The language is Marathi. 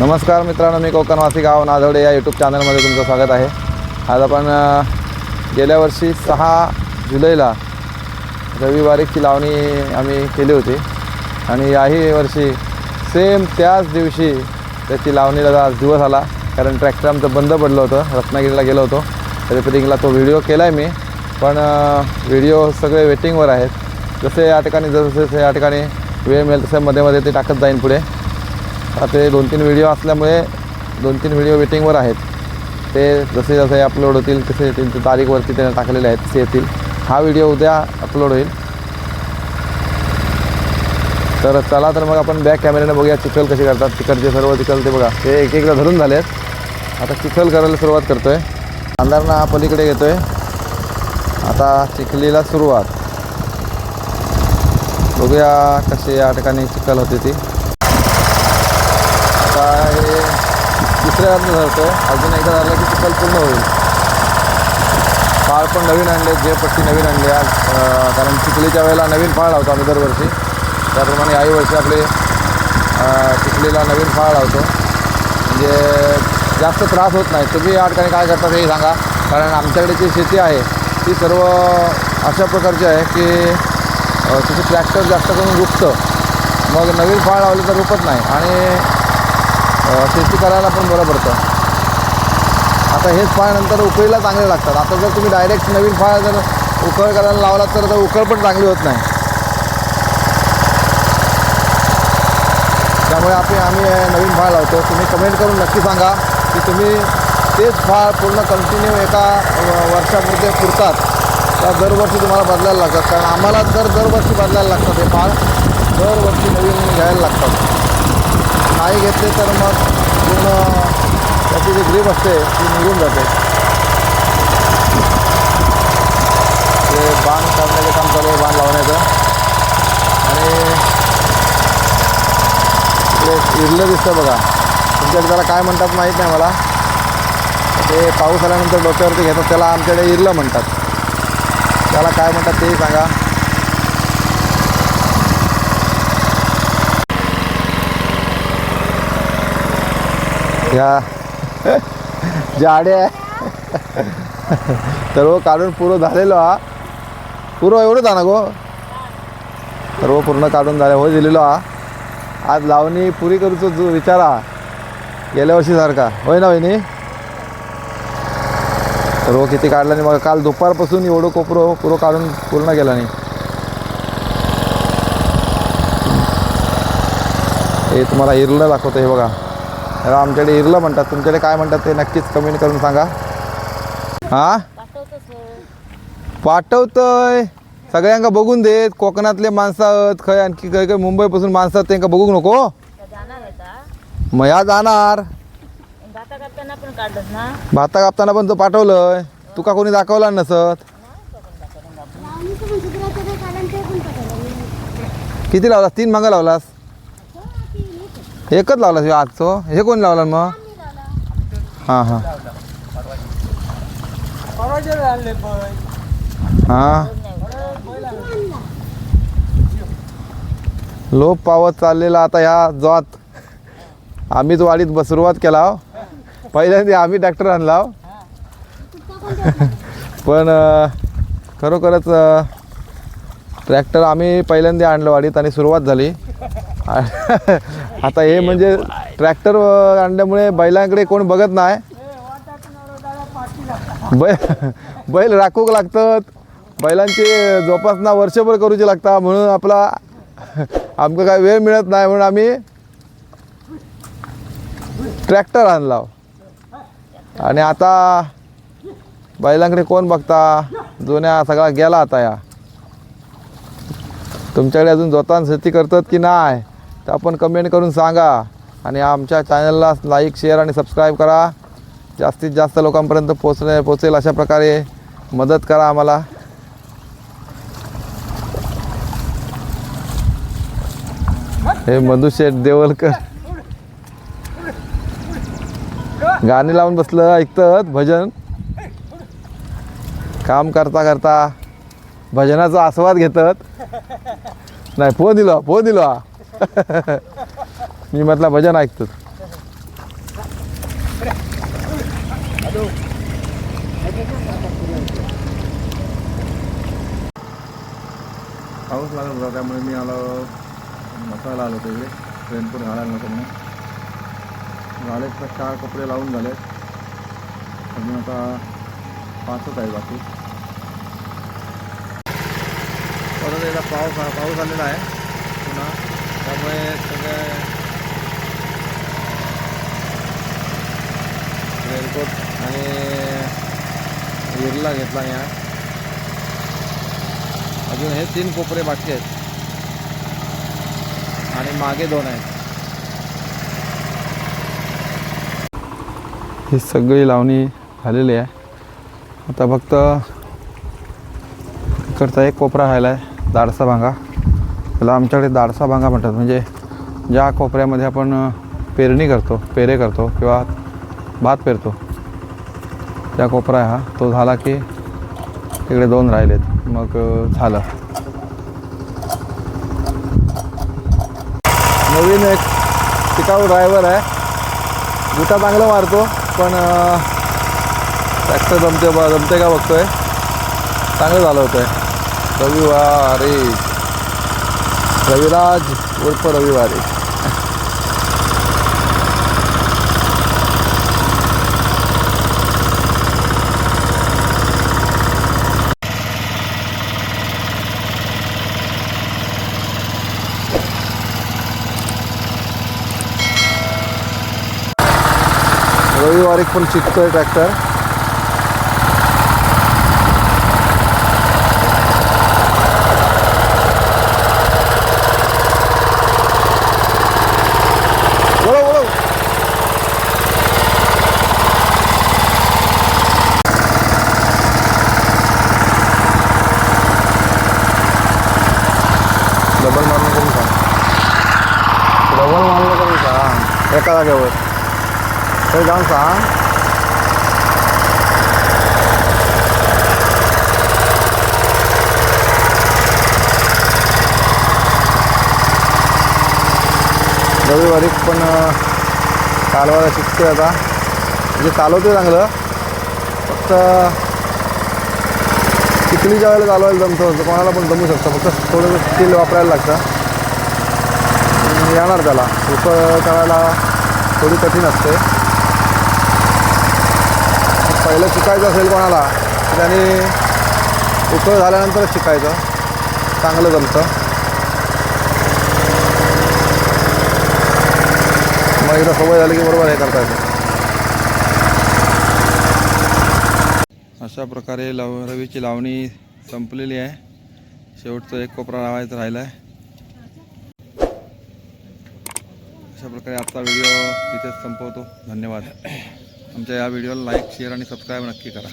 नमस्कार मित्रांनो मी कोकणवासी गाव नादवडे या यूट्यूब चॅनलमध्ये तुमचं स्वागत आहे. आज आपण गेल्या वर्षी सहा जुलैला रविवारीची लावणी आम्ही केली होती. आणि याही वर्षी सेम त्याच दिवशी त्याची लावणीला आज दिवस आला. कारण ट्रॅक्टर आमचं बंद पडलं होतं रत्नागिरीला गेलो होतो. रिपेरिंगला तो व्हिडिओ केला आहे मी. पण व्हिडिओ सगळे वेटिंगवर आहेत. जसे या ठिकाणी जसं जसे या ठिकाणी वेळ मिळेल तसं मध्ये मध्ये ते टाकत जाईन पुढे. ते दोन तीन व्हिडिओ असल्यामुळे दोन तीन व्हिडिओ वेटिंगवर आहेत. ते जसे जसे अपलोड होतील तसे त्यांच्या तारीखवरती त्यांना टाकलेले आहेत तसे येतील. हा व्हिडिओ उद्या अपलोड होईल. तर चला तर मग आपण बॅक कॅमेऱ्याने बघूया चिखल कशी करतात. तिकडचे सर्व चिखल ते बघा. ते एक एकदा धरून झाले आहेत. आता चिखल करायला सुरुवात करतो आहे अंधारना पलीकडे घेतो आहे आता चिखलीला सुरुवात. बघूया कशी या ठिकाणी चिखल होते ती आता हे तिसऱ्या धरतो आहे अजून एकदा झालं की चिखल पूर्ण होईल. फाळ पण नवीन आणले जे पट्टी नवीन आणली आज. कारण चिखलीच्या वेळेला नवीन फाळ लावतो आम्ही दरवर्षी. त्याप्रमाणे याही वर्षी आपले चिखलीला नवीन फाळ लावतो. म्हणजे जास्त त्रास होत नाही. तुम्ही या ठिकाणी काय करता हे सांगा. कारण आमच्याकडे जी शेती आहे ती सर्व अशा प्रकारची आहे की तिथे ट्रॅक्टर जास्त करून रुपतं मग नवीन फाळ लावली तर रुपत नाही. आणि शेती करायला पण बरं पडतं. आता हेच फळ नंतर उकळीला चांगले लागतात. आता जर तुम्ही डायरेक्ट नवीन फाळ जर उकळ करायला लावलात तर उकळ पण चांगली होत नाही. त्यामुळे आपण आम्ही नवीन फाळ लावतो. तुम्ही कमेंट करून नक्की सांगा की तुम्ही तेच फाळ पूर्ण कंटिन्यू एका व- वर्षापुरते पुरतात. त्या दरवर्षी तुम्हाला बदलायला लागतात? कारण आम्हाला तर दरवर्षी बदलायला लागतात हे फाळ दरवर्षी नवीन घ्यायला लागतात. नाही घेतले तर मग पूर्ण त्याची जी ग्रीप असते ती निघून जाते. ते बाण काढण्याचं काम चालू आहे बाण लावण्याचं. आणि इकडे इरलं दिसतं बघा. तुमच्याकडे त्याला काय म्हणतात माहीत नाही मला. ते पाऊस आल्यानंतर डोक्यावरती घेतात त्याला आमच्याकडे इरलं म्हणतात. त्याला काय म्हणतात तेही सांगा. या. जाडे आहे. सर्व काढून पुरो झालेलो हा. पुरो एवढंच हा ना गो सर्व पूर्ण काढून झाले हो दिलेलो हा. आज लावणी पुरी करूचो जो विचार हा. गेल्या वर्षी सारखा. होय ना वहिनी? सर्व किती काढला नाही मग काल दुपारपासून एवढं कोपरो पुरो काढून पूर्ण केला नाही हे तुम्हाला हिरलं दाखवतं हे बघा. त्याला आमच्याकडे इरलं म्हणतात. तुमच्याकडे काय म्हणतात ते नक्कीच कमेंट करून सांगा. हा? पाठवतोय. सगळ्यांका बघून देत कोकणातले माणसं आहेत. खय आणखी काही काही मुंबईपासून माणसं आहेत त्यांना बघू नको. मग या जाणार. भाता कापताना पण तो पाठवलंय. तुका कोणी दाखवला नसत? किती लावलास? तीन मागं लावलास? एकच लावला ह्यो आजचो? हे कोण लावला मग? हां हां. हां. लोप पावत चाललेला आता ह्या जात आम्हीच वाडीत ब- सुरुवात केला हो. पहिल्यांदा आम्ही ट्रॅक्टर आणला हो. पण खरोखरच ट्रॅक्टर आम्ही पहिल्यांदा आणलं वाडीत आणि सुरुवात झाली. आता हे म्हणजे ट्रॅक्टर आणल्यामुळे बैलांकडे कोण बघत नाही. बैल बैल राखूक लागतात. बैलांची जोपासना वर्षभर करूची लागता म्हणून आपला आमका काय वेळ मिळत नाही म्हणून आम्ही ट्रॅक्टर आणला. आणि आता बैलांकडे कोण बघता? जुन्या सगळा गेला आता या. तुमच्याकडे अजून जोतान शेती करतात की नाही तर आपण कमेंट करून सांगा. आणि आमच्या चॅनलला लाईक शेअर आणि सबस्क्राईब करा. जास्तीत जास्त लोकांपर्यंत पोचणे पोचेल अशा प्रकारे मदत करा आम्हाला. हे मधुशेठ देवलकर. गाणी लावून बसलं ऐकतात भजन. काम करता करता भजनाचा आस्वाद घेतात. नाही पो दिलो पो दिलो. मी म्हटलं भजन ऐकतो पाऊस लागत होता त्यामुळे मी आलो मसाला आलो होतो इकडे. रेनकोट घालायला नको म्हणून. झाले तर चार कपडे लावून झालेत. अजून आता पाचच आहे बाकी. परत एकदा पाऊस पाऊस आलेला आहे पुन्हा. त्यामुळे सगळे रेनकोट आणि विरला घेतला या. अजून हे तीन कोपरे बाकी आहेत. आणि मागे दोन आहेत. ही सगळी लावणी झालेली आहे. आता फक्त करता एक कोपरा राहिला आहे दाडसा भांगा. त्याला आमच्याकडे दाडसा भांगा म्हणतात. म्हणजे ज्या कोपऱ्यामध्ये आपण पेरणी करतो पेरे करतो किंवा भात पेरतो त्या कोपरा आहे हा तो झाला की तिकडे दोन राहिलेत. मग झालं. नवीन एक टिकाऊ ड्रायव्हर आहे. गुटा चांगलं मारतो पण ट्रॅक्टर जमते जमते का बघतोय. चांगलं झालं होतं आहे रविवारी. रविराज उर्फ रविवारी. रविवारी पण शिकतोय ट्रॅक्टर बोलो बोलो डबल मारणं करून सांग डबल मारणं करून सांग एका जागेवर. ते जाऊन सांग रविवारी पण अं, चालवायला शिकतोय आता. म्हणजे चालवतोय चांगलं. फक्त चिखलीच्या वेळेला चालवायला जमतं कोणाला पण जमू शकतं. फक्त थोडंसं स्किल वापरायला लागतं. येणार त्याला. उकळ करायला थोडी कठीण असते. पहिलं शिकायचं असेल कोणाला त्याने उकळ झाल्यानंतरच शिकायचं. चांगलं जमतं. मग एकदा सवय झाली की बरोबर हे करता येतं. अशा प्रकारे लाव रवीची लावणी संपलेली आहे. शेवटचं एक कोपरा लावायचा राहिला आहे अशा प्रकारे आजचा व्हिडिओ तिथेच संपवतो. धन्यवाद. आमच्या या व्हिडिओला लाईक शेअर आणि सबस्क्राईब नक्की करा.